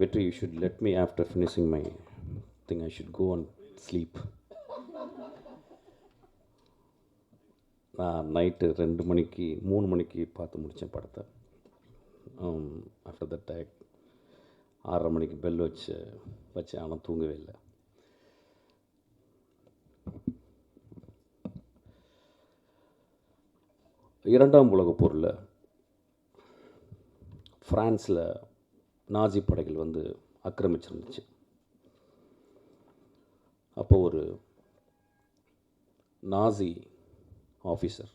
Vetri you should let me after finishing my thing I should go and sleep நான் night ரெண்டு மணிக்கு மூணு மணிக்கு பார்த்து முடித்தேன் படத்தை. ஆஃப்டர் தட் டேக் ஆறரை மணிக்கு பெல் வச்சு வச்சேன் ஆனால் தூங்கவே இல்லை. இரண்டாம் உலகப் போரில் ஃப்ரான்ஸில் நாஜி படைகள் வந்து ஆக்கிரமிச்சிருந்துச்சு. அப்போ ஒரு நாசி ஆஃபீஸர்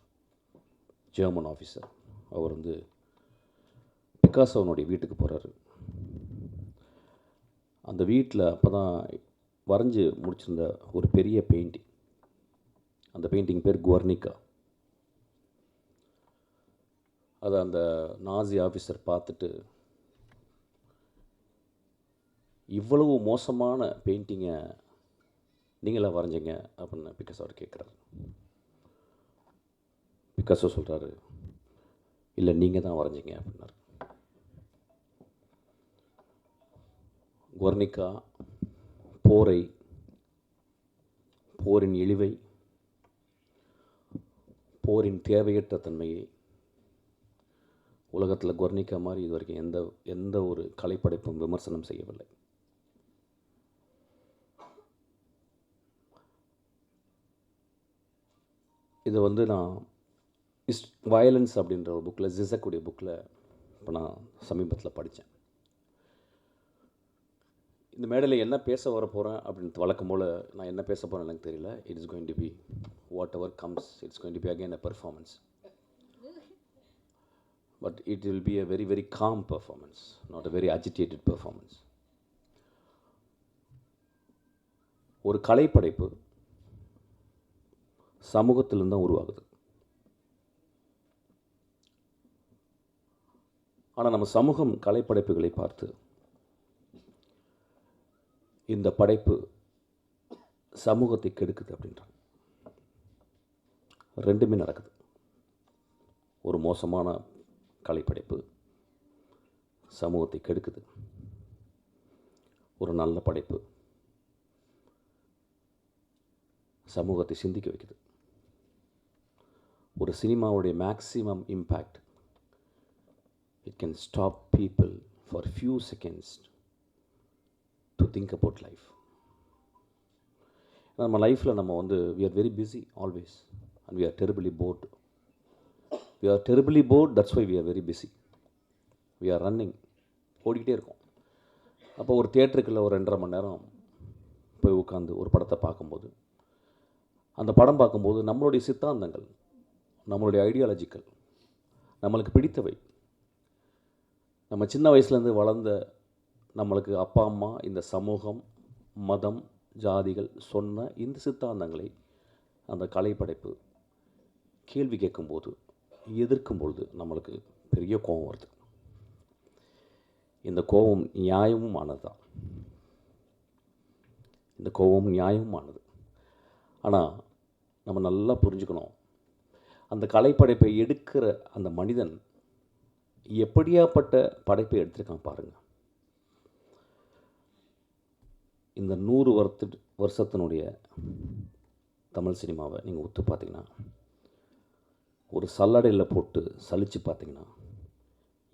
ஜெர்மன் ஆஃபீஸர் அவர் வந்து பிகாசோனுடைய வீட்டுக்கு போகிறாரு அந்த வீட்டில் அப்போ தான் வரைஞ்சி முடிச்சிருந்த ஒரு பெரிய பெயிண்டிங் அந்த பெயிண்டிங் பேர் குவர்னிகா. அதை அந்த நாசி ஆஃபீஸர் பார்த்துட்டு இவ்வளவு மோசமான பெயிண்டிங்கை நீங்களாக வரைஞ்சிங்க அப்படின்னு பிகாஸ் அவர் கேட்குறாரு பிகாஸோ சொல்கிறாரு இல்லை நீங்கள் தான் வரைஞ்சிங்க அப்படின்னாரு. கொர்னிக்கா போரை போரின் இழிவை போரின் தேவையற்ற தன்மையை உலகத்தில் கொர்னிக்கா மாதிரி இது வரைக்கும் எந்த எந்த ஒரு கலைப்படைப்பும் விமர்சனம் செய்யவில்லை. இதை வந்து நான் இஸ் வயலன்ஸ் அப்படின்ற ஒரு புக்கில் ஜிசக்குடைய புக்கில் இப்போ நான் சமீபத்தில் படித்தேன் இந்த மேடையில் என்ன பேச வர போகிறேன் அப்படின்னு வழக்கம் போல் நான் என்ன பேச போகிறேன் எனக்கு தெரியல. It is going to be whatever comes it's going to be again a performance but it will be a very very calm performance not a very agitated performance ஒரு கலைப்படைப்பு சமூகத்திலிருந்து தான் உருவாகுது. ஆனால் நம்ம சமூகம் கலைப்படைப்புகளை பார்த்து இந்த படைப்பு சமூகத்தை கெடுக்குது அப்படின்றாங்க. ரெண்டுமே நடக்குது. ஒரு மோசமான கலைப்படைப்பு சமூகத்தை கெடுக்குது. ஒரு நல்ல படைப்பு சமூகத்தை சிந்திக்க வைக்குது. ஒரு சினிமாவுடைய maximum impact it can stop people for few seconds to think about life நம்ம லைஃப்பில் நம்ம வந்து we are very busy always and we are terribly bored we are terribly bored that's why we are very busy we are running ஓடிக்கிட்டே இருக்கோம். அப்போ ஒரு தேட்டருக்குள்ளே ஒரு ரெண்டரை மணி நேரம் போய் உட்காந்து ஒரு படத்தை பார்க்கும்போது அந்த படம் பார்க்கும்போது நம்மளுடைய சித்தாந்தங்கள் நம்மளுடைய ஐடியாலஜிக்கல் நம்மளுக்கு பிடித்தவை. நம்ம சின்ன வயசுலேருந்து வளர்ந்த நம்மளுக்கு அப்பா அம்மா இந்த சமூகம் மதம் ஜாதிகள் சொன்ன இந்த சித்தாந்தங்களை அந்த கலைப்படைப்பு கேள்வி கேட்கும்போது எதிர்க்கும் பொழுது நம்மளுக்கு பெரிய கோபம் வருது. இந்த கோபம் நியாயமும் ஆனதுதான். இந்த கோபம் நியாயமும் ஆனது. ஆனால் நம்ம நல்லா புரிஞ்சுக்கணும். அந்த கலைப்படைப்பை எடுக்கிற அந்த மனிதன் எப்படியாப்பட்ட படைப்பை எடுத்திருக்கான் பாருங்கள் இந்த நூறு வருத்து வருஷத்தினுடைய தமிழ் சினிமாவை நீங்கள் ஒத்து பார்த்தீங்கன்னா ஒரு சல்லடையில் போட்டு சலித்து பார்த்தீங்கன்னா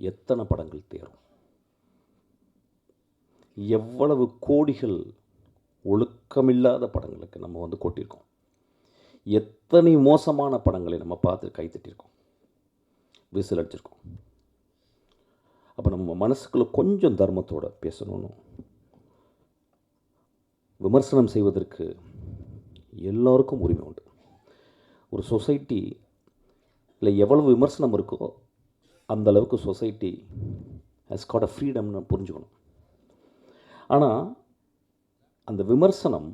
எத்தனை படங்கள் தேரும். எவ்வளவு கோடிகள் ஒழுக்கமில்லாத படங்களுக்கு நம்ம வந்து கொட்டியிருக்கோம். எத்தனை மோசமான படங்களை நம்ம பார்த்து கைத்தட்டியிருக்கோம் விசில் அடிச்சிருக்கோம். அப்போ நம்ம மனசுக்குள்ளே கொஞ்சம் தர்மத்தோடு பேசணும்னு. விமர்சனம் செய்வதற்கு எல்லோருக்கும் உரிமை உண்டு. ஒரு சொசைட்டி இல்லை எவ்வளவு விமர்சனம் இருக்கோ அந்த அளவுக்கு சொசைட்டி ஹஸ் காட் அ ஃப்ரீடம்னு புரிஞ்சுக்கணும். ஆனால் அந்த விமர்சனம்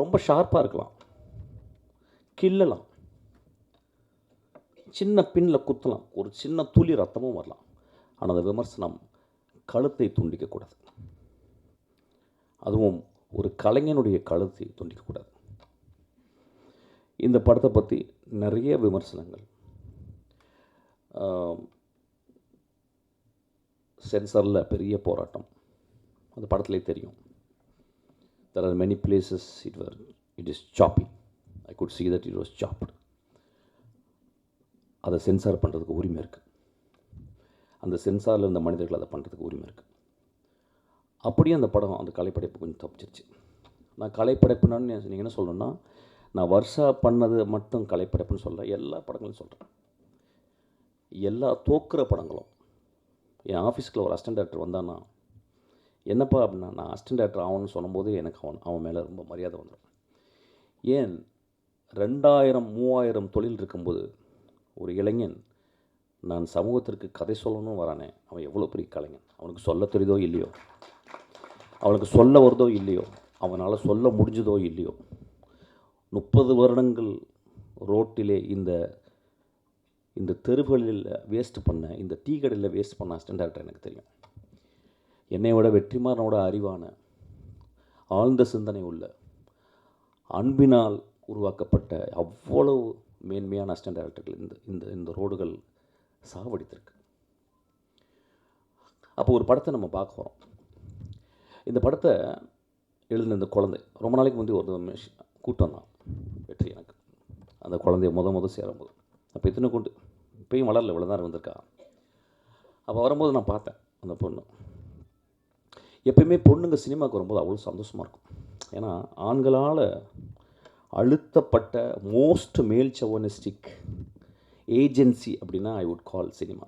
ரொம்ப ஷார்ப்பாக இருக்கலாம். கிள்ளலாம். சின்ன பின்னில் குத்தலாம். ஒரு சின்ன துளி ரத்தமும் வரலாம். ஆனால் அந்த விமர்சனம் கழுத்தை துண்டிக்கக்கூடாது அதுவும் ஒரு கலைஞனுடைய கழுத்தை துண்டிக்கக்கூடாது இந்த படத்தை பற்றி நிறைய விமர்சனங்கள். சென்சாரில் பெரிய போராட்டம். அந்த படத்துலேயே தெரியும். There are many places it where it is choppy. I could see that இட் was chopped. அதை சென்சார் பண்ணுறதுக்கு உரிமை இருக்குது அந்த சென்சாரில் இருந்த மனிதர்கள் அதை பண்ணுறதுக்கு உரிமை இருக்குது அப்படியே அந்த படம் அந்த கலைப்படைப்பு கொஞ்சம் தப்பிச்சிருச்சு. நான் கலைப்படைப்புனான்னு நீங்கள் என்ன சொல்லணும்னா நான் வருஷா பண்ணது மட்டும் கலைப்படைப்புன்னு சொல்கிறேன் எல்லா படங்களும் சொல்கிறேன் எல்லா தோக்குற படங்களும். என் ஆஃபீஸ்க்குள்ள ஒரு அசிஸ்டன்ட் டேரக்டர் வந்தான்னா என்னப்பா அப்படின்னா நான் அசிஸ்டன்ட் டேரக்டர் ஆகணும்னு சொல்லும்போது எனக்கு அவன் அவன் மேலே ரொம்ப மரியாதை வந்துடும் ஏன்? ரெண்டாயிரம் மூவாயிரம் தொழில் இருக்கும்போது ஒரு இளைஞன் நான் சமூகத்திற்கு கதை சொல்லணும் வரானே அவன் எவ்வளோ பெரிய கலைஞன்? அவனுக்கு சொல்ல தெரியுதோ இல்லையோ? அவனுக்கு சொல்ல வருதோ இல்லையோ? அவனால் சொல்ல முடிஞ்சதோ இல்லையோ? முப்பது வருடங்கள் ரோட்டிலே இந்த இந்த தெருவுகளில் வேஸ்ட் பண்ண இந்த டீ கடையில் வேஸ்ட் பண்ண அசிஸ்டன்ட் டேரக்டர் எனக்கு தெரியும். என்னை விட வெற்றிமாறனோட அறிவான ஆழ்ந்த சிந்தனை உள்ள அன்பினால் உருவாக்கப்பட்ட அவ்வளவு மேன்மையான அசிஸ்டன்ட் டேரக்டர்கள் இந்த இந்த இந்த ரோடுகள் சாவடித்திருக்கு. அப்போ ஒரு படத்தை நம்ம பார்க்க போகிறோம் இந்த படத்தை எழுதின இந்த குழந்தை ரொம்ப நாளைக்கு முந்தைய ஒரு கூட்டம் தான் வெற்றி எனக்கு. அந்த குழந்தைய முத முத சேரும்போது. அப்போ இத்தனை கொண்டு இப்பயும் வளரல இவ்வளோ தான் வந்திருக்கா. அப்போ வரும்போது நான் பார்த்தேன் அந்த பொண்ணு. எப்பயுமே பொண்ணுங்க சினிமாவுக்கு வரும்போது அவ்வளோ சந்தோஷமாக இருக்கும். ஏன்னா ஆண்களால் அழுத்தப்பட்ட மோஸ்ட் மேல் சவனிஸ்டிக் ஏஜென்சி அப்படின்னா ஐ வுட் கால் சினிமா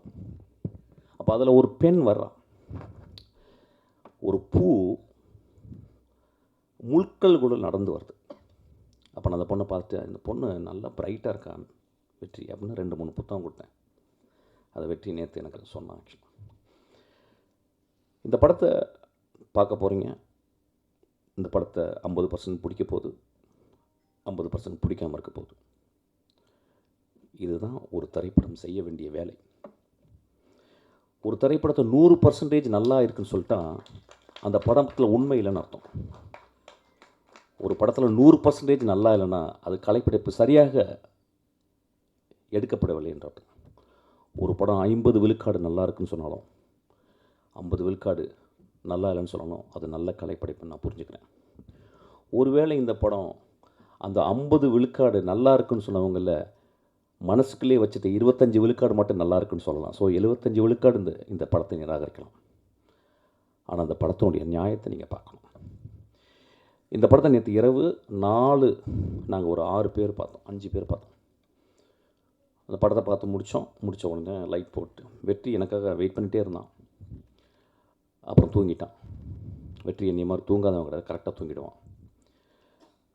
அப்போ அதில் ஒரு பெண் வர்றான் ஒரு பூ முழுக்கள் கூட நடந்து வருது. அப்போ நான் அந்த பொண்ணை பார்த்து இந்த பொண்ணு நல்லா பிரைட்டாக இருக்கான் வெற்றி. அப்படின்னு ரெண்டு மூணு புத்தகம் கொடுத்தேன். அதை வெற்றி நேற்று எனக்கு சொன்னான் ஆக்சுவலாக இந்த படத்தை பார்க்க போகிறீங்க இந்த படத்தை ஐம்பது பர்சன்ட் பிடிக்க போகுது. ஐம்பது பர்சன்ட் பிடிக்காமல் இருக்க போகுது. இதுதான் ஒரு திரைப்படம் செய்ய வேண்டிய வேலை. ஒரு திரைப்படத்தை நூறு பர்சன்டேஜ் நல்லா இருக்குன்னு சொல்லிட்டா அந்த படத்தில் உண்மை இல்லைன்னு அர்த்தம். ஒரு படத்தில் நூறு பர்சன்டேஜ் நல்லா இல்லைன்னா அது கலைப்படைப்பு சரியாக எடுக்கப்படவில்லை என்ற அர்த்தம். ஒரு படம் ஐம்பது விழுக்காடு நல்லா இருக்குன்னு சொன்னாலும் ஐம்பது விழுக்காடு நல்லா இல்லைன்னு சொல்லணும். அது நல்ல கலைப்படைப்புன்னு நான் புரிஞ்சுக்கிறேன். ஒருவேளை இந்த படம் அந்த ஐம்பது விழுக்காடு நல்லா இருக்குன்னு சொன்னவங்கள மனசுக்குள்ளே வச்சுட்டு இருபத்தஞ்சி விழுக்காடு மட்டும் நல்லா இருக்குன்னு சொல்லலாம். ஸோ எழுபத்தஞ்சி விழுக்காடு இந்த இந்த படத்தை நிராகரிக்கலாம். ஆனால் அந்த படத்தினுடைய நியாயத்தை நீங்கள் பார்க்கணும். இந்த படத்தை நேற்று இரவு நாலு நாங்கள் ஒரு ஆறு பேர் பார்த்தோம் அஞ்சு பேர் பார்த்தோம். அந்த படத்தை பார்த்து முடித்தோம் முடித்த உடனே லைட் போட்டு வெற்றி எனக்காக வெயிட் பண்ணிகிட்டே இருந்தான். அப்புறம் தூங்கிட்டான். வெற்றி என்னைய மாதிரி தூங்காதவங்க கிடையாது கரெக்டாக தூங்கிடுவான்.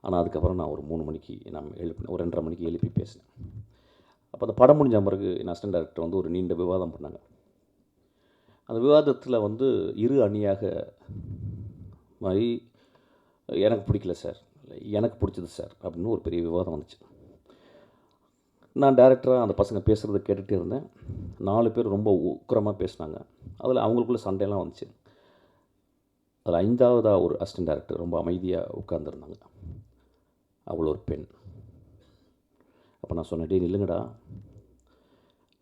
ஆனால் அதுக்கப்புறம் நான் ஒரு மூணு மணிக்கு நான் எழுப்பினேன் ஒரு ரெண்டரை மணிக்கு எழுப்பி பேசினேன். அப்போ அந்த படம் முடிஞ்ச பிறகு என் அசிஸ்டன்ட் டேரக்டர் வந்து ஒரு நீண்ட விவாதம் பண்ணாங்க. அந்த விவாதத்தில் வந்து இரு அணியாக மாதிரி எனக்கு பிடிக்கல சார் எனக்கு பிடிச்சது சார் அப்படின்னு ஒரு பெரிய விவாதம் வந்துச்சு. நான் டேரக்டராக அந்த பசங்க பேசுகிறத கேட்டுகிட்டே இருந்தேன். நாலு பேர் ரொம்ப உக்கிரமாக பேசினாங்க. அதில் அவங்களுக்குள்ளே சண்டையெல்லாம் வந்துச்சு. அதில் ஐந்தாவதாக ஒரு அசிஸ்டன்ட் டேரக்டர் ரொம்ப அமைதியாக உட்காந்துருந்தாங்க அவ்வளோ ஒரு பெண். அப்போ நான் சொன்னேன் நில்லுங்கடா.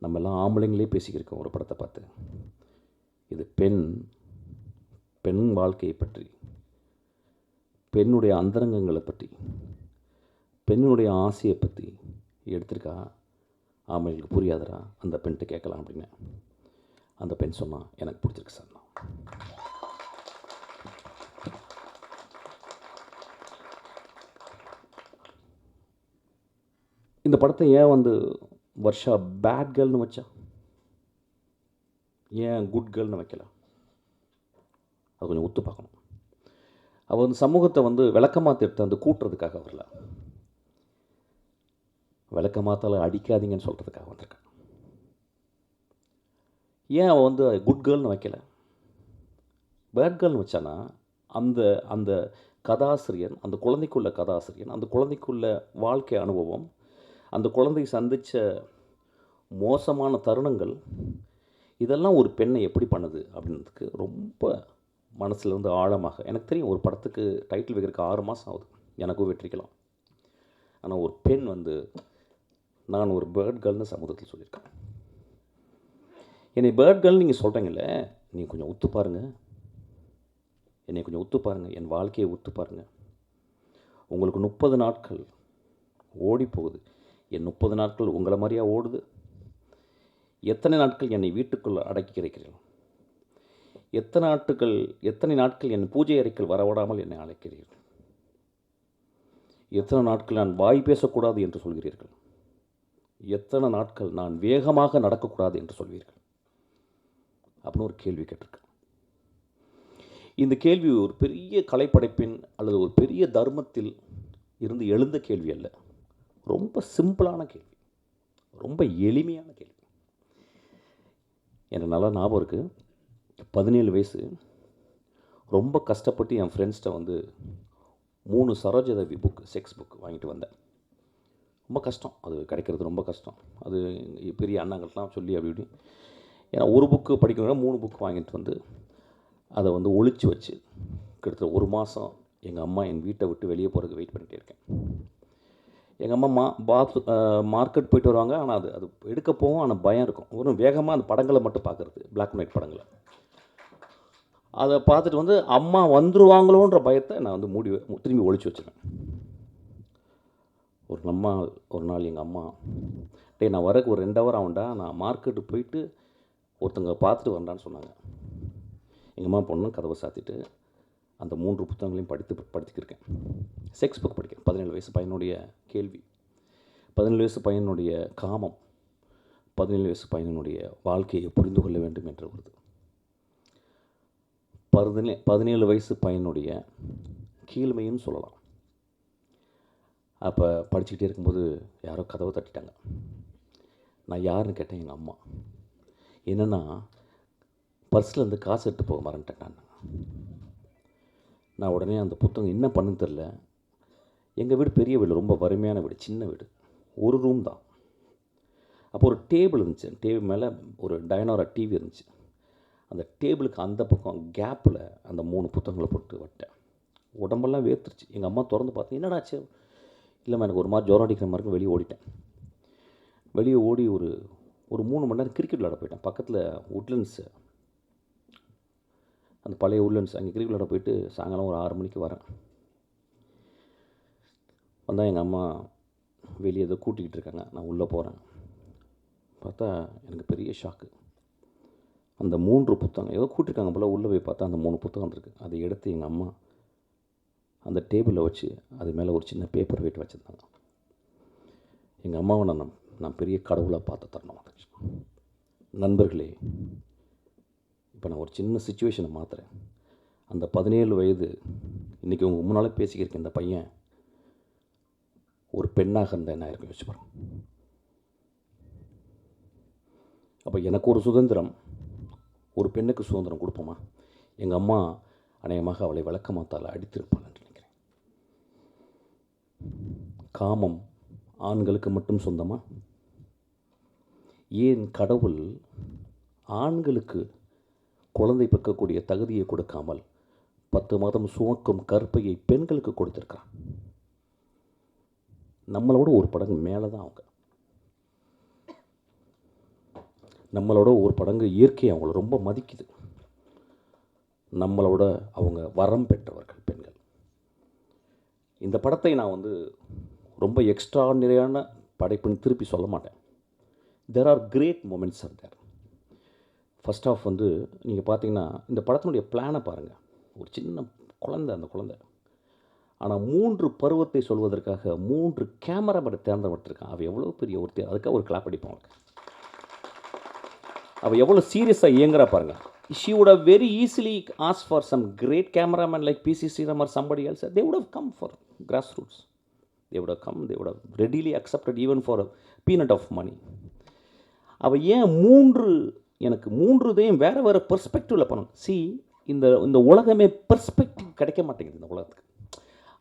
நம்ம எல்லாம் ஆம்பளைங்களே பேசிக்கிருக்கோம் ஒரு படத்தை பார்த்து. இது பெண் பெண் வாழ்க்கையை பற்றி பெண்ணுடைய அந்தரங்கங்களை பற்றி பெண்ணுடைய ஆசையை பற்றி எடுத்திருக்கா? ஆம்பளைங்களுக்கு புரியாதரா அந்த பெண்கிட்ட கேட்கலாம் அப்படின்னு. அந்த பெண் சொன்னால் எனக்கு பிடிச்சிருக்கு சார் நான். இந்த படத்தை ஏன் வந்து வர்ஷா பேட் கேர்ள்னு வச்சா? ஏன் குட் கேர்ள்னு வைக்கல? அது கொஞ்சம் ஒத்து பார்க்கணும். அவள் வந்து சமூகத்தை வந்து விளக்கமாக எடுத்து வந்து கூட்டுறதுக்காக வரல. விளக்கமாத்தால அடிக்காதீங்கன்னு சொல்கிறதுக்காக வந்திருக்கான் ஏன் அவன் வந்து குட் கேர்ள்னு வைக்கல? பேட் கேர்ள்னு வச்சானா அந்த அந்த கதாசிரியன் அந்த குழந்தைக்குள்ள கதாசிரியன் அந்த குழந்தைக்குள்ள வாழ்க்கை அனுபவம் அந்த குழந்தை சந்தித்த மோசமான தருணங்கள் இதெல்லாம் ஒரு பெண்ணை எப்படி பண்ணுது அப்படின்றதுக்கு ரொம்ப மனசுலேருந்து ஆழமாக எனக்கு தெரியும் ஒரு படத்துக்கு டைட்டில் வைக்கிறதுக்கு ஆறு மாதம் ஆகுது. எனக்கும் வெற்றிக்கலாம். ஆனால் ஒரு பெண் வந்து நான் ஒரு பேர்ட் கேர்ள்னு சமூகத்தில் சொல்லியிருக்கேன். என்னை பேர்ட் கேர்ள் நீங்கள் சொல்கிறீங்களே நீங்கள் கொஞ்சம் உத்து பாருங்கள் என்னை கொஞ்சம் ஒத்து பாருங்கள் என் வாழ்க்கையை உத்து பாருங்கள் உங்களுக்கு முப்பது நாட்கள் ஓடி போகுது என் முப்பது நாட்கள் உங்களை மாதிரியா ஓடுது? எத்தனை நாட்கள் என்னை வீட்டுக்குள் அடக்கி கிடைக்கிறீர்கள் எத்தனை நாட்கள் எத்தனை நாட்கள் என் பூஜை அறைக்குள் வரவிடாமல் என்னை அழைக்கிறீர்கள்? எத்தனை நாட்கள் நான் வாய் பேசக்கூடாது என்று சொல்கிறீர்கள்? எத்தனை நாட்கள் நான் வேகமாக நடக்கக்கூடாது என்று சொல்வீர்கள்? அப்படின்னு ஒரு கேள்வி கேட்டிருக்கேன். இந்த கேள்வி ஒரு பெரிய கலைப்படைப்பின் அல்லது ஒரு பெரிய தர்மத்தில் இருந்து எழுந்த கேள்வி அல்ல. ரொம்ப சிம்பிளான கேள்வி. ரொம்ப எளிமையான கேள்வி. எனக்கு நல்லா ஞாபகம் இருக்குது பதினேழு வயசு. ரொம்ப கஷ்டப்பட்டு என் ஃப்ரெண்ட்ஸ்கிட்ட வந்து மூணு சரோஜதேவி புக் செக்ஸ் புக் வாங்கிட்டு வந்தேன். ரொம்ப கஷ்டம். அது கிடைக்கிறது ரொம்ப கஷ்டம். அது பெரிய அண்ணாங்கள்லாம் சொல்லி அப்படி இப்படி. ஏன்னா ஒரு புக்கு படிக்கணும்னா மூணு புக் வாங்கிட்டு வந்து அதை வந்து ஒழிச்சு வச்சு கிட்டத்தட்ட ஒரு மாதம் எங்கள் அம்மா என் வீட்டை விட்டு வெளியே போகிறதுக்கு வெயிட் பண்ணிகிட்டே இருக்கேன். எங்கள் அம்மா மா பாத் மார்க்கெட் போயிட்டு வருவாங்க. ஆனால் அது அது எடுக்க போகும். ஆனால் பயம் இருக்கும். ஒன்றும் வேகமாக அந்த படங்களை மட்டும் பார்க்குறது. பிளாக் அண்ட் ஒயிட் படங்களை. அதை பார்த்துட்டு வந்து அம்மா வந்துருவாங்களோன்ற பயத்தை நான் வந்து மூடி திரும்பி ஒழிச்சு வச்சுருவேன். ஒரு அம்மா ஒரு நாள் எங்கள் அம்மா டேய் நான் வரக்கு ஒரு ரெண்டு ஹவர் ஆகும்டா. நான் மார்க்கெட்டு போயிட்டு ஒருத்தங்க பார்த்துட்டு வரேன்டான்னு சொன்னாங்க. எங்கள் அம்மா பொண்ணு கதவை சாத்திட்டு அந்த மூன்று புத்தகங்களையும் படித்து படித்துக்கிருக்கேன் செக்ஸ் புக் படிக்கிறேன். பதினேழு வயசு பையனுடைய கேள்வி பதினேழு வயசு பையனுடைய காமம் பதினேழு வயசு பையனுடைய வாழ்க்கையை புரிந்து கொள்ள வேண்டும் என்ற ஒரு பதினே பதினேழு வயசு பையனுடைய கீழ்மைன்னு சொல்லலாம். அப்போ படிச்சுக்கிட்டே இருக்கும்போது யாரோ கதவை தட்டிட்டாங்க. நான் யாருன்னு கேட்டேன் எங்கள் அம்மா. என்னென்னா பர்ஸில் இருந்து காசு எடுத்து போக மறந்துட்டேன் நான். நான் உடனே அந்த புத்தகம் என்ன பண்ணுன்னு தெரில எங்கள் வீடு பெரிய வீடு ரொம்ப வறுமையான வீடு சின்ன வீடு. ஒரு ரூம் தான். அப்போ ஒரு டேபிள் இருந்துச்சு. டேபிள் மேலே ஒரு டைனோரா டிவி இருந்துச்சு. அந்த டேபிளுக்கு அந்த பக்கம் கேப்பில் அந்த மூணு புத்தகங்களை போட்டு வட்டேன். உடம்பெல்லாம் வேர்த்துருச்சு. எங்கள் அம்மா திறந்து பார்த்து என்னடாச்சு இல்லைம்மா எனக்கு ஒரு மாதிரி ஜோரம் அடிக்கிற மாதிரி வெளியே ஓடிட்டேன். வெளியே ஓடி ஒரு ஒரு மூணு மணி நேரம் கிரிக்கெட் விளாட போயிட்டேன். பக்கத்தில் உட்லண்ட்ஸு அந்த பழைய உட்லண்ட்ஸ் அங்கே கிரிக்கெட் விளாட போயிட்டு சாயங்காலம் ஒரு ஆறு மணிக்கு வரேன். வந்தால் எங்கள் அம்மா வெளியே ஏதோ கூட்டிக்கிட்டு இருக்காங்க. நான் உள்ளே போகிறேன் பார்த்தா எனக்கு பெரிய ஷாக்கு அந்த மூன்று புத்தகம் ஏதோ கூட்டிருக்காங்க போல் உள்ளே போய் பார்த்தா அந்த மூணு புத்தகம் இருக்குது அதை எடுத்து எங்கள் அம்மா அந்த டேபிளில் வச்சு அது மேலே ஒரு சின்ன பேப்பர் வெயிட் வச்சுருந்தாங்க. எங்கள் அம்மாவை நான் நான் பெரிய கடவுளாக பார்த்து தரணும். நண்பர்களே இப்போ நான் ஒரு சின்ன சுச்சுவேஷனை மாற்றுறேன் அந்த பதினேழு வயது இன்றைக்கி உங்கள் முன்னால் பேசிக்கிருக்க இந்த பையன் ஒரு பெண்ணாக இருந்தால் என்ன இருக்கும் யோசிச்சு பாருங்க. அப்போ எனக்கு ஒரு சுதந்திரம் ஒரு பெண்ணுக்கு சுதந்திரம் கொடுப்போமா? எங்கள் அம்மா அநேகமாக அவளை விளக்கமாத்தால் அடித்திருப்பாள் நினைக்கிறேன். காமம் ஆண்களுக்கு மட்டும் சொந்தமா? ஏன் கடவுள் ஆண்களுக்கு குழந்தை பெக்கக்கூடிய தகுதியை கொடுக்காமல் பத்து மாதம் சுமக்கும் கற்பையை பெண்களுக்கு கொடுத்துருக்கான் நம்மளோட ஒரு படங்கு மேலே தான் அவங்க. நம்மளோட ஒரு படங்கு இயற்கை அவங்கள ரொம்ப மதிக்குது. நம்மளோட அவங்க வரம் பெற்றவர்கள் பெண்கள். இந்த படத்தை நான் வந்து ரொம்ப எக்ஸ்ட்ராடினரியான படைப்புன்னு திருப்பி சொல்ல மாட்டேன். There are great moments are there first of வந்து நீங்கள் பார்த்தீங்கன்னா இந்த படத்தினுடைய பிளானை பாருங்கள் ஒரு சின்ன குழந்தை அந்த குழந்தை. ஆனால் மூன்று பருவத்தை சொல்வதற்காக மூன்று கேமராமேனை தேர்ந்தெடுத்திருக்கான். அவள் எவ்வளோ பெரிய ஒருத்தர் அதுக்காக ஒரு கிளாப் அடிப்போம் அவளுக்கு அவள் எவ்வளோ சீரியஸாக இயங்குறா பாருங்க. She would have very easily as far some great cameraman like PC Sriram or somebody else they would have come for grass roots they would have come they would have readily accepted even for peanut of money அவள் ஏன் மூன்று எனக்கு மூன்று இதையும் வேறு வேறு பெர்ஸ்பெக்டிவில் பண்ணணும். C இந்த இந்த உலகமே பெர்ஸ்பெக்டிவ் கிடைக்க மாட்டேங்குது இந்த உலகத்துக்கு.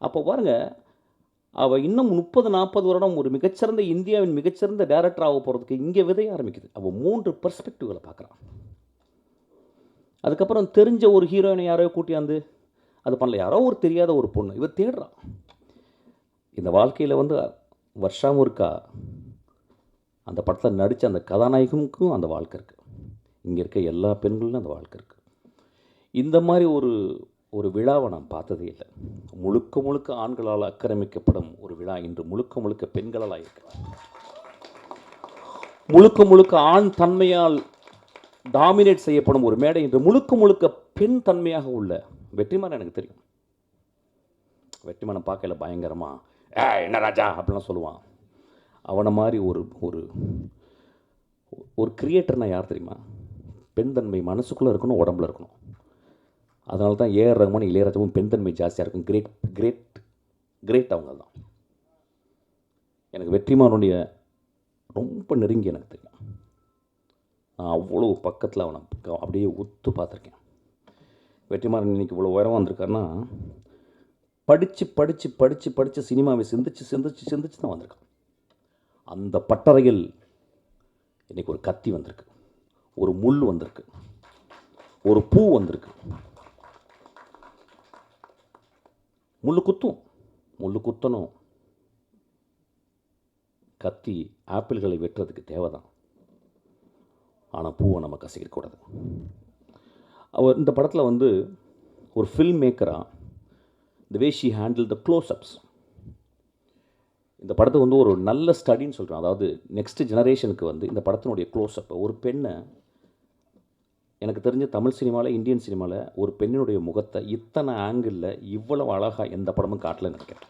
அப்போ பாருங்க அவள் இன்னும் முப்பது நாற்பது வருடம் ஒரு மிகச்சிறந்த இந்தியாவின் மிகச்சிறந்த டேரக்டர் ஆக போகிறதுக்கு இங்கே விதைய ஆரம்பிக்குது. அவள் மூன்று பெர்ஸ்பெக்டிவ்களை பார்க்குறான் அதுக்கப்புறம் தெரிஞ்ச ஒரு ஹீரோயினை யாரோ கூட்டியாந்து அது பண்ணல. யாரோ ஒரு தெரியாத ஒரு பொண்ணு இவர் தேடுறான் இந்த வாழ்க்கையில் வந்து வருஷாவும் இருக்கா அந்த படத்தில் நடித்த அந்த கதாநாயகனுக்கும் அந்த வாழ்க்கை இருக்குது இங்கே இருக்க எல்லா பெண்களும் அந்த வாழ்க்கை இருக்குது இந்த மாதிரி ஒரு ஒரு விழாவை நான் பார்த்ததே இல்லை. முழுக்க முழுக்க ஆண்களால் ஆக்கிரமிக்கப்படும் ஒரு விழா இன்று முழுக்க முழுக்க பெண்களால் இருக்கு முழுக்க முழுக்க ஆண் தன்மையால் டாமினேட் செய்யப்படும் ஒரு மேடை இன்று முழுக்க முழுக்க பெண் தன்மையாக உள்ள வெற்றிமாறன் எனக்கு தெரியும். வெற்றிமாறன் பார்க்கல பயங்கரமா ஏ என்ன ராஜா? அப்படிலாம் சொல்லுவான். அவனை மாதிரி ஒரு ஒரு ஒரு கிரியேட்டர்னா யார் தெரியுமா? பெண் தன்மை மனசுக்குள்ளே இருக்கணும் உடம்புல இருக்கணும். அதனால தான் ஏஆர் ரகுமான் இளையராஜாவும் பெண் தன்மை ஜாஸ்தியாக இருக்கும். கிரேட் கிரேட் கிரேட் அவங்க தான் எனக்கு வெற்றிமாறனுடைய ரொம்ப நெருங்கி எனக்கு தெரியும். நான் அவ்வளோ பக்கத்தில் அவனை அப்படியே உத்து பார்த்துருக்கேன். வெற்றிமாறன் இன்னைக்கு இவ்வளோ உயரம் வந்திருக்காருன்னா படித்து படித்து படித்து படித்து சினிமாவை சிந்திச்சு சிந்திச்சு சிந்திச்சு தான் வந்திருக்கான். அந்த பட்டறையில் இன்றைக்கி ஒரு கத்தி வந்திருக்கு. ஒரு முள் வந்திருக்கு. ஒரு பூ வந்திருக்கு. முள் குத்தும். முள் குத்தணும். கத்தி ஆப்பிள்களை வெட்டுறதுக்கு தேவைதான். ஆனால் பூவை நம்ம கசக்கிடக்கூடாது அவர் இந்த படத்தில் வந்து ஒரு film மேக்கராக the way she handle the closeups இந்த படத்தை வந்து ஒரு நல்ல ஸ்டடின்னு சொல்கிறேன் அதாவது நெக்ஸ்ட் ஜெனரேஷனுக்கு வந்து இந்த படத்தினுடைய க்ளோஸ்அப்பை ஒரு பெண்ணை எனக்கு தெரிஞ்ச தமிழ் சினிமாவில் இந்தியன் சினிமாவில் ஒரு பெண்ணினுடைய முகத்தை இத்தனை ஆங்கிளில் இவ்வளவு அழகாக எந்த படமும் காட்டலன்னு நினைக்கிறேன்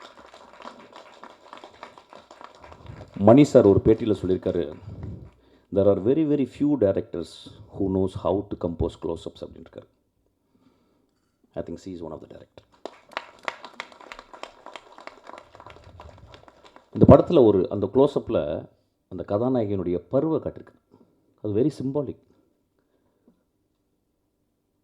மணி சார் ஒரு பேட்டியில் சொல்லியிருக்காரு there are very very few directors who knows how to compose closeups அப்படின்னு I think she is one of the director இந்த படத்தில் ஒரு அந்த க்ளோஸ்அப்பில் அந்த கதாநாயகனுடைய பருவை காட்டிருக்கு அது வெரி சிம்பாலிக்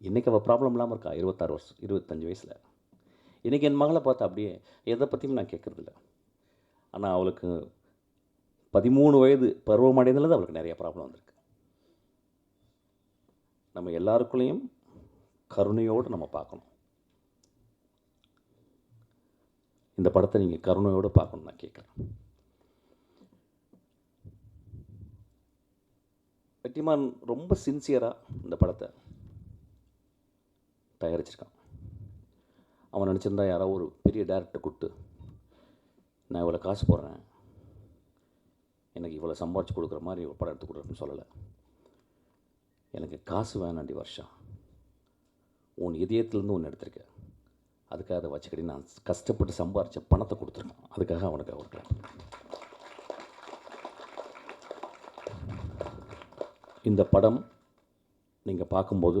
இன்றைக்கி அவள் ப்ராப்ளம் இல்லாமல் இருக்கா? இருபத்தாறு வருஷம் இருபத்தஞ்சு வயசில். இன்றைக்கி என் மகளை பார்த்தா அப்படியே எதை பற்றியும் நான் கேட்குறதில்ல. ஆனால் அவளுக்கு பதிமூணு வயது பருவமடைந்ததில் தான் அவளுக்கு நிறைய ப்ராப்ளம் வந்திருக்கு. நம்ம எல்லாருக்குள்ளேயும் கருணையோடு நம்ம பார்க்கணும். இந்த படத்தை நீங்கள் கருணையோடு பார்க்கணும் நான் கேட்குறேன். வெற்றிமான் ரொம்ப சின்சியராக இந்த படத்தை தயாரிச்சிருக்கான். அவன் நினச்சிருந்தா யாரோ ஒரு பெரிய டேரக்டர் கொடுத்து நான் இவ்வளோ காசு போடுறேன். எனக்கு இவ்வளோ சம்பாரிச்சு கொடுக்குற மாதிரி ஒரு படம் எடுத்து கொடுக்குறேன்னு சொல்லலை. எனக்கு காசு வேணாண்டி வருஷம் உன் இதயத்துலேருந்து ஒன்று எடுத்திருக்க. அதுக்காக அதை வச்சுக்கடி நான் கஷ்டப்பட்டு சம்பாரித்த பணத்தை கொடுத்துருக்கேன். அதுக்காக அவனுக்கு அவருக்கு இந்த படம் நீங்கள் பார்க்கும்போது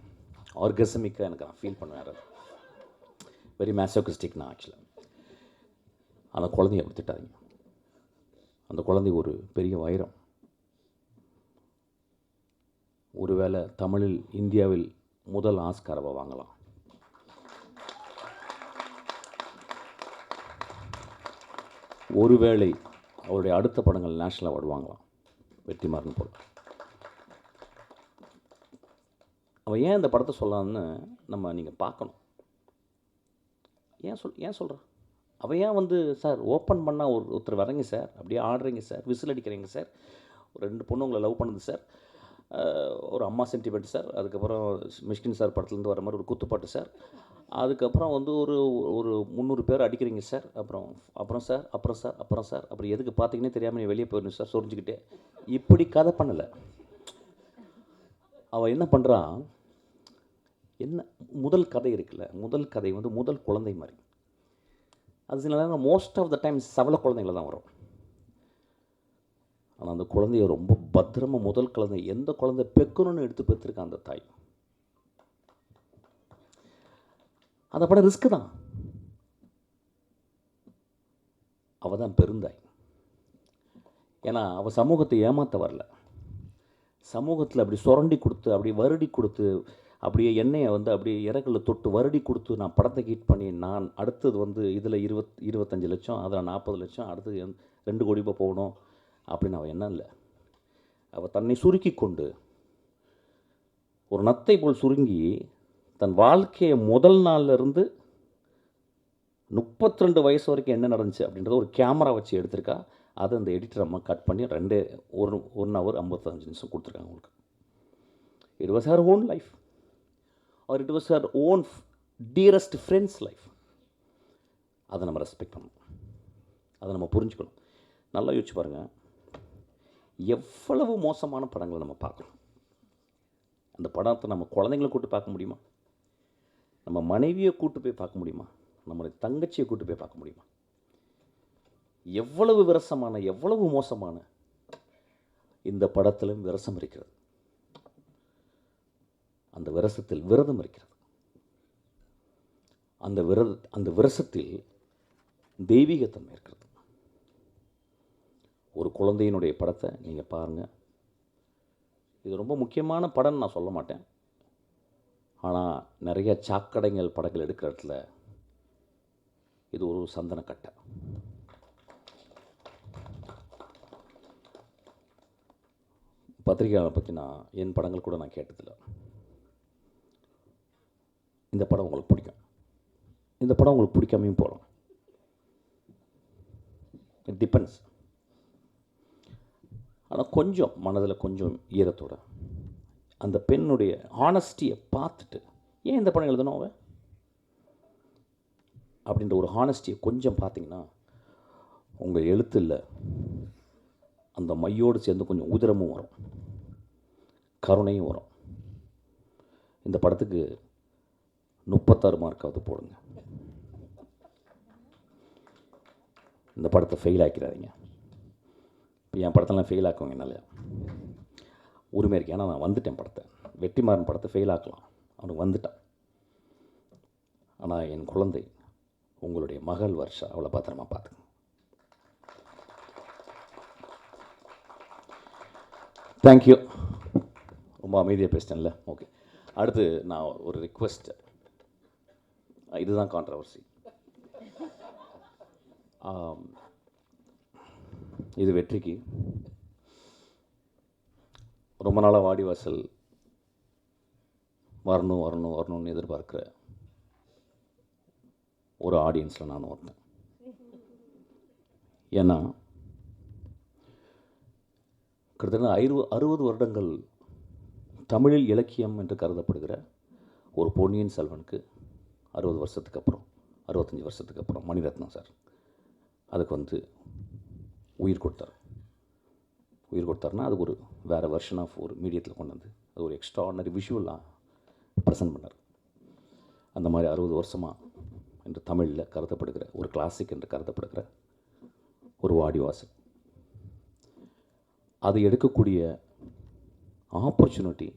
ஆர்கசமிக்காக எனக்கு நான் ஃபீல் பண்ணுவேன் வெரி மேசோகிஸ்டிக் நான் ஆக்சுவலாக அந்த குழந்தைய அப்படி திட்டாதீங்க. அந்த குழந்தை ஒரு பெரிய வைரம். ஒருவேளை தமிழில் இந்தியாவில் முதல் ஆஸ்காரவை வாங்கலாம். ஒருவேளை அவருடைய அடுத்த படங்கள் நேஷனல் அவார்டு வாங்கலாம். வெற்றிமாறன் போல். அவன் ஏன் இந்த படத்தை சொல்லலாம்னு நம்ம நீங்கள் பார்க்கணும். ஏன் சொல் ஏன் சொல்கிறான் அவன் ஏன் வந்து சார் ஓப்பன் பண்ணால் ஒரு ஒருத்தர் வரீங்க சார். அப்படியே ஆடுறீங்க சார். விசில் அடிக்கிறீங்க சார். ஒரு ரெண்டு பொண்ணு உங்களை லவ் பண்ணுது சார். ஒரு அம்மா சென்டிமெண்ட் சார். அதுக்கப்புறம் மிஷ்கின் சார் படத்துலேருந்து வர மாதிரி ஒரு குத்துப்பாட்டு சார். அதுக்கப்புறம் வந்து ஒரு ஒரு முந்நூறு பேர் அடிக்கிறீங்க சார். அப்புறம் அப்புறம் சார் அப்புறம் சார் அப்புறம் சார். அப்புறம் எதுக்கு பார்த்தீங்கன்னே தெரியாமல் நீ வெளியே போயிடணும் சார். சொரிஞ்சுக்கிட்டே. இப்படி கதை பண்ணலை. அவள் என்ன பண்ணுறான் என்ன முதல் கதை இருக்குல்ல முதல் கதை வந்து முதல் குழந்தை மாதிரி. அது சில நேரம் மோஸ்ட் ஆஃப் த டைம் சவல குழந்தைங்கள தான் வரும். ஆனால் அந்த குழந்தைய ரொம்ப பத்திரமாக முதல் குழந்தை எந்த குழந்தை பெக்கணும்னு எடுத்து பெற்றிருக்கான் அந்த தாய். அந்த படம் ரிஸ்க்கு தான். அவள் தான் பெருந்தாய். ஏன்னா அவள் சமூகத்தை ஏமாற்ற வரல. சமூகத்தில் அப்படி சுரண்டி கொடுத்து அப்படி வருடி கொடுத்து அப்படியே எண்ணெயை வந்து அப்படியே இறகுல தொட்டு வருடி கொடுத்து நான் படத்தை ஹிட் பண்ணி நான் அடுத்தது வந்து இதில் இருபத் இருபத்தஞ்சி லட்சம் அதில் நாற்பது லட்சம் அடுத்தது ரெண்டு கோடி ரூபாய் போகணும் அப்படின்னு அவள் எண்ணம் இல்லை. அவள் தன்னை சுருக்கி கொண்டு ஒரு நத்தை போல் சுருங்கி தன் வாழ்க்கையை முதல் நாள்லேருந்து முப்பத்தி ரெண்டு வயசு வரைக்கும் என்ன நடந்துச்சு அப்படின்றத ஒரு கேமரா வச்சு எடுத்திருக்கா. அதை அந்த எடிட்டர் அம்மா கட் பண்ணி ரெண்டு ஒரு ஒன் ஹவர் ஐம்பத்தஞ்சு நிமிஷம் கொடுத்துருக்காங்க உங்களுக்கு it was her own life or it was her own dearest friends life அதை நம்ம ரெஸ்பெக்ட் பண்ணணும். அதை நம்ம புரிஞ்சுக்கணும். நல்லா யோசிச்சு பாருங்கள் எவ்வளவு மோசமான படங்களை நம்ம பார்க்குறோம் அந்த படத்தை நம்ம குழந்தைங்கள கூப்பிட்டு பார்க்க முடியுமா? நம்ம மனைவியை கூப்பிட்டு போய் பார்க்க முடியுமா? நம்மளுடைய தங்கச்சியை கூப்பிட்டு போய் பார்க்க முடியுமா? எவ்வளவு விரசமான எவ்வளவு மோசமான இந்த படத்திலும் விரசம் இருக்கிறது. அந்த விரசத்தில் விரதம் இருக்கிறது. அந்த விரத அந்த விரசத்தில் தெய்வீகத்தன்மை இருக்கிறது. ஒரு குழந்தையினுடைய படத்தை நீங்கள் பாருங்கள் இது ரொம்ப முக்கியமான படம்னு நான் சொல்ல மாட்டேன். ஆனால் நிறைய சாக்கடைங்கள் படங்கள் எடுக்கிற இடத்துல இது ஒரு சந்தனக்கட்டை பத்திரிகையாளரை பற்றி நான் என் படங்கள் கூட நான் கேட்டதில்லை. இந்த படம் உங்களுக்கு பிடிக்கும். இந்த படம் உங்களுக்கு பிடிக்காமையும் போகலாம். இட் டிபெண்ட்ஸ் ஆனால் கொஞ்சம் மனதில் கொஞ்சம் ஈரத்தோட அந்த பெண்ணுடைய ஹானஸ்டியை பார்த்துட்டு ஏன் இந்த படம் எழுதணும் அவன் அப்படின்ற ஒரு ஹானஸ்டியை கொஞ்சம் பார்த்தீங்கன்னா உங்கள் எழுத்தில் அந்த மையோடு சேர்ந்து கொஞ்சம் உதிரமும் வரும். கருணையும் வரும். இந்த படத்துக்கு முப்பத்தாறு மார்க்காவது போடுங்க. இந்த படத்தை ஃபெயில் ஆக்கிறாதீங்க இப்போ என் படத்தெல்லாம் ஃபெயில் ஆக்குவாங்க என்னால். உரிமை இருக்கு. ஏன்னா நான் வந்துட்டேன் படத்தை. வெற்றிமாறன் படத்தை ஃபெயில் ஆக்கலாம். அவனுக்கு வந்துட்டான். ஆனால் என் குழந்தை உங்களுடைய மகள் வருஷா? அவளை பத்திரமா பார்த்துக்கோங்க. தேங்க்யூ ரொம்ப அமைதியாக பேசிட்டேன்ல? ஓகே அடுத்து நான் ஒரு ரிக்வெஸ்ட் இதுதான் கான்ட்ரவர்சி இது வெற்றிக்கு. ரொம்ப நாளாக வாடிவாசல் வரணும் வரணும் வரணும்னு எதிர்பார்க்குற ஒரு ஆடியன்ஸில் நான் ஒருத்தன். ஏன்னா கிட்டத்தட்ட ஐரு அறுபது வருடங்கள் தமிழில் இலக்கியம் என்று கருதப்படுகிற ஒரு பொன்னியின் செல்வனுக்கு அறுபது வருஷத்துக்கு அப்புறம் அறுபத்தஞ்சி வருஷத்துக்கு அப்புறம் மணிரத்னம் சார் அதுக்கு வந்து உயிர் கொடுத்தார். உயிர் கொடுத்தாருன்னா அது ஒரு வேறு வெர்ஷன் ஆஃப் ஒரு மீடியத்தில் கொண்டு வந்து அது ஒரு எக்ஸ்ட்ராடனரி விஷுவலாக ப்ரெசன்ட் பண்ணார். அந்த மாதிரி அறுபது வருஷமாக என்று தமிழில் கருதப்படுகிற ஒரு கிளாசிக் என்று கருதப்படுகிற ஒரு வாடிவாசல். அது எடுக்கக்கூடிய ஆப்பர்ச்சுனிட்டி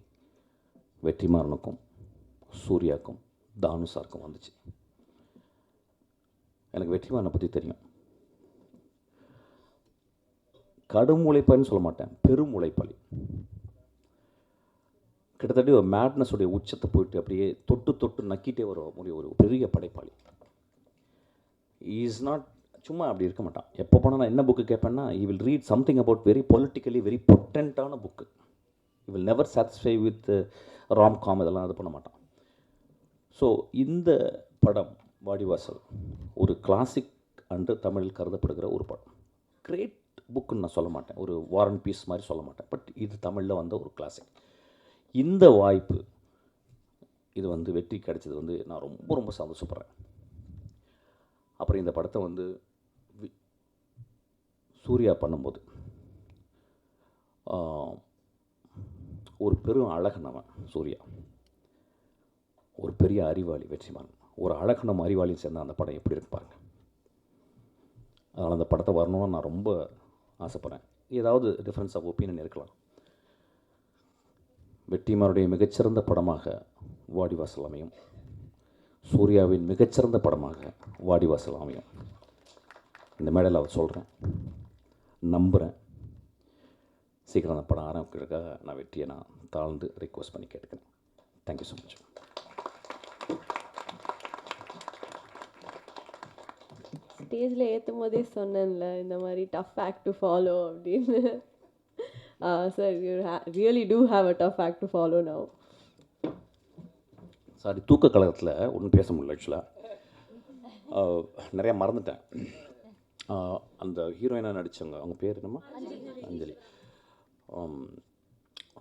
வெற்றிமாறனுக்கும் சூர்யாக்கும் தானுசாருக்கும் வந்துச்சு. எனக்கு வெற்றிமாறனை பற்றி தெரியும். கடும் உழைப்பான்னு சொல்ல மாட்டேன். பெரும் உழைப்பாளி. கிட்டத்தட்ட ஒரு மேட்னஸுடைய உச்சத்தை போயிட்டு அப்படியே தொட்டு தொட்டு நக்கிட்டே வர முடிய ஒரு பெரிய படைப்பாளி. இஸ் நாட் சும்மா அப்படி இருக்க மாட்டான். எப்போ போனால் நான் என்ன book கேட்பேன்னா he will read something about very politically very பொட்டண்ட்டான book he will never satisfy with rom com இதெல்லாம் இது பண்ண மாட்டான். ஸோ இந்த படம் வாடிவாசல் ஒரு கிளாசிக் அன்று தமிழில் கருதப்படுகிற ஒரு படம். கிரேட் புக்குன்னு நான் சொல்ல மாட்டேன். ஒரு வாரன் பீஸ் மாதிரி சொல்ல மாட்டேன். பட் இது தமிழில் வந்த ஒரு கிளாசிக் இந்த வாய்ப்பு இது வந்து வெற்றி கிடைச்சது வந்து நான் ரொம்ப ரொம்ப சந்தோஷப்படுறேன். அப்புறம் இந்த படத்தை வந்து சூர்யா பண்ணும்போது ஒரு பெரும் அழகன் அவன் சூர்யா. ஒரு பெரிய அறிவாளி வெற்றிமாறன் ஒரு அழகனும் அறிவாளியும் சேர்ந்த அந்த படம் எப்படி இருக்கு பாருங்கள் அதனால் அந்த படத்தை வரணும்னு நான் ரொம்ப ஆசைப்பட்றேன். ஏதாவது டிஃப்ரென்ஸ் ஆஃப் ஒப்பீனியன் இருக்கலாம். வெற்றிமாருடைய மிகச்சிறந்த படமாக வாடிவாசல் அமையும். சூர்யாவின் மிகச்சிறந்த படமாக வாடிவாசல் அமையும். இந்த மேடையில் அவர் சொல்கிறேன் நம்புகிறேன் சீக்கிரம் அந்த படம் ஆரம்பிக்கிறதுக்காக நான் வெற்றியை நான் தாழ்ந்து ரிக்வஸ்ட் பண்ணி கேட்டுக்கிறேன். தேங்க்யூ ஸோ மச் ஸ்டேஜில் ஏற்றும் போதே சொன்னேன்ல இந்த மாதிரி டஃப் ஆக்ட் டு ஃபாலோ அப்படின்னு. Sir you really do have a tough act to follow now sorry தூக்க கழகத்தில் ஒன்றும் பேச முடியல ஆக்சுவலாக நிறையா மறந்துட்டேன். அந்த ஹீரோயினாக நடித்தவங்க அவங்க பேர் என்னம்மா? அஞ்சலி.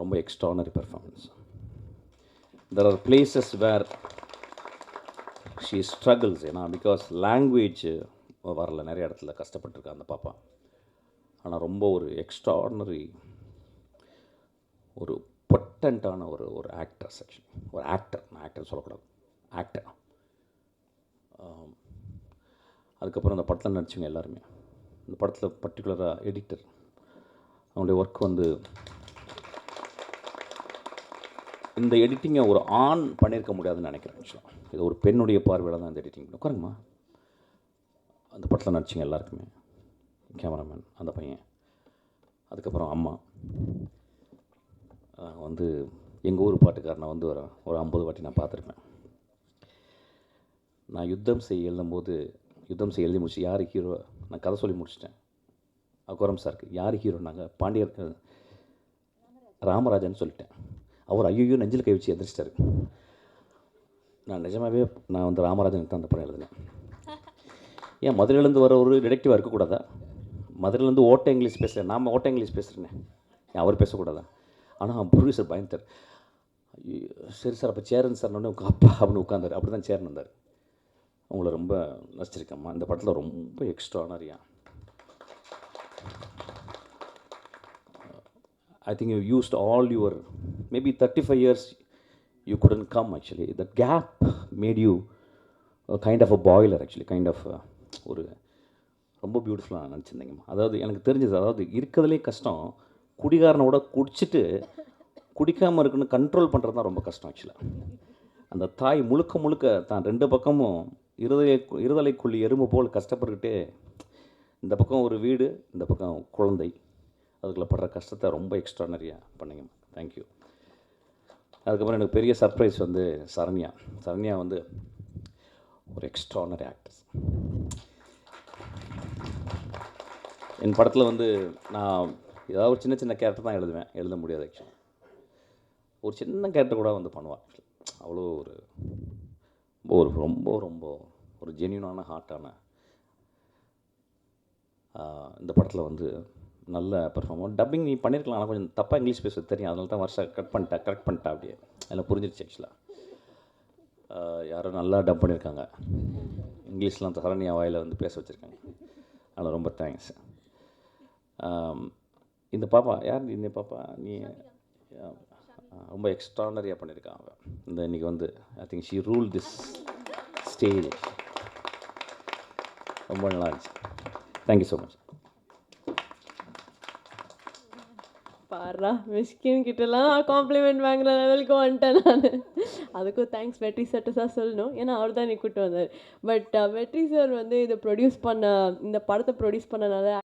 ரொம்ப extraordinary performance there are places where she struggles ஏன்னா பிகாஸ் லாங்குவேஜ் வரல நிறைய இடத்துல கஷ்டப்பட்டுருக்கா அந்த பாப்பா. ஆனால் ரொம்ப ஒரு எக்ஸ்ட்ரானரி ஒரு பொட்டண்ட்டான ஒரு ஒரு ஆக்டர் ஆக்சுவலி ஒரு ஆக்டர் நான் ஆக்டர் சொல்லக்கூடாது. ஆக்டர் அதுக்கப்புறம் அந்த படத்தில் நடிச்சவங்க எல்லாருமே. இந்த படத்தில் பர்டிகுலராக எடிட்டர் அவங்களுடைய ஒர்க் வந்து இந்த எடிட்டிங்கை ஒரு ஆண் பண்ணியிருக்க முடியாதுன்னு நினைக்கிறேன் ஆக்சுவலாக இது ஒரு பெண்ணுடைய பார்வையில் தான் இந்த எடிட்டிங் உட்காருங்கம்மா. அந்த படத்தில் நடிச்சிங்க எல்லாருக்குமே. கேமராமேன் அந்த பையன். அதுக்கப்புறம் அம்மா. வந்து எங்கள் ஊர் பாட்டுக்காரனை வந்து ஒரு ஒரு ஐம்பது வாட்டி நான் பார்த்துருப்பேன். நான் யுத்தம் செய்ய எழுதும்போது யுத்தம் செய்ய எழுதி முடிச்சு யார் ஹீரோ நான் கதை சொல்லி முடிச்சிட்டேன். அக்கோரம் சாருக்கு யார் ஹீரோனாங்க பாண்டியர் ராமராஜன் சொல்லிட்டேன். அவர் ஐயோ நெஞ்சில் கை வச்சு எதிர்ச்சிட்டாரு நான் நிஜமாகவே நான் வந்து ராமராஜனுக்கு தான் அந்த படம் எழுதினேன். ஏன் மதுரையிலேருந்து வர ஒரு டிடெக்டிவாக இருக்கக்கூடாதா? மதுரையிலேருந்து ஓட்ட இங்கிலீஷ் பேசுகிறேன் நாம ஓட்ட இங்கிலீஷ் பேசுகிறேனே ஏன் அவர் பேசக்கூடாதா? ஆனால் ப்ரொடியூசர் பயந்தார் ஐயோ, சரி சார் அப்போ சேரன் சார் உங்க அப்பா அப்படின்னு உட்காந்தார் அப்படி தான் சேரன் வந்தார். உங்களை ரொம்ப நசிச்சிருக்கேம்மா இந்த படத்தில் ரொம்ப எக்ஸ்ட்ரானரியா I think you used all your maybe thirty five years you couldn't come actually the gap made you kind of a boiler actually kind of ஒரு ரொம்ப பியூட்டிஃபுல்லாக நினச்சிருந்தேங்கம்மா. அதாவது எனக்கு தெரிஞ்சது அதாவது இருக்கிறதுலே கஷ்டம் குடிகாரனோட குடிச்சிட்டு குடிக்காமல் இருக்குன்னு கண்ட்ரோல் பண்ணுறது தான் ரொம்ப கஷ்டம் ஆக்சுவலாக அந்த தாய் முழுக்க முழுக்க தான் ரெண்டு பக்கமும் இருதய இருதலைக்குள்ளி எறும்பு போல் கஷ்டப்பட்டுக்கிட்டே இந்த பக்கம் ஒரு வீடு இந்த பக்கம் குழந்தை. அதுக்குள்ளே படுற கஷ்டத்தை ரொம்ப எக்ஸ்ட்ரானரியாக பண்ணீங்க. தேங்க்யூ அதுக்கப்புறம் எனக்கு பெரிய சர்ப்ரைஸ் வந்து சரண்யா. சரண்யா வந்து ஒரு எக்ஸ்ட்ரானரி ஆக்டர்ஸ் என் படத்தில் வந்து நான் ஏதாவது ஒரு சின்ன சின்ன கேரக்டர் தான் எழுதுவேன். எழுத முடியாது ஆக்சுவலி ஒரு சின்ன கேரக்டர் கூட வந்து பண்ணுவாள் அவ்வளோ ஒரு ஒரு ரொம்ப ரொம்ப ஒரு ஜென்யூனான ஹார்ட்டான இந்த படத்தில் வந்து நல்ல பெர்ஃபார்ம் டப்பிங் நீ பண்ணியிருக்கலாம் ஆனால் கொஞ்சம் தப்பாக இங்கிலீஷ் பேச தெரியும். அதனால தான் வருஷம் கட் பண்ணிட்டேன் கரெக்ட் பண்ணிட்டேன் அப்படியே. அதில் புரிஞ்சிருச்சு ஆக்சுவலாக யாரும் நல்லா டப் பண்ணியிருக்காங்க இங்கிலீஷ்லாம் சரண்யா வாயில் வந்து பேச வச்சுருக்காங்க. அதனால் ரொம்ப தேங்க்ஸ் இந்த பாப்பா யார் இந்த பாப்பா? நீ ரொம்ப எக்ஸ்ட்ரானரியாக பண்ணியிருக்கான் இந்த இன்னைக்கு வந்து I think she rule this stage ரொம்ப நல்லா இருந்துச்சு. தேங்க்யூ ஸோ மச் பாரா மிஷ்கின் கிட்டலாம் காம்ப்ளிமெண்ட் வாங்குற லெவலுக்கு வந்துட்டேன் நான். அதுக்கும் தேங்க்ஸ் வெற்றி சட்டு சார் சொல்லணும். ஏன்னா அவர் தான் நீ கூப்பிட்டு வந்தார். பட் வெற்றி சார் வந்து இதை ப்ரொடியூஸ் பண்ண இந்த படத்தை ப்ரொடியூஸ் பண்ணனால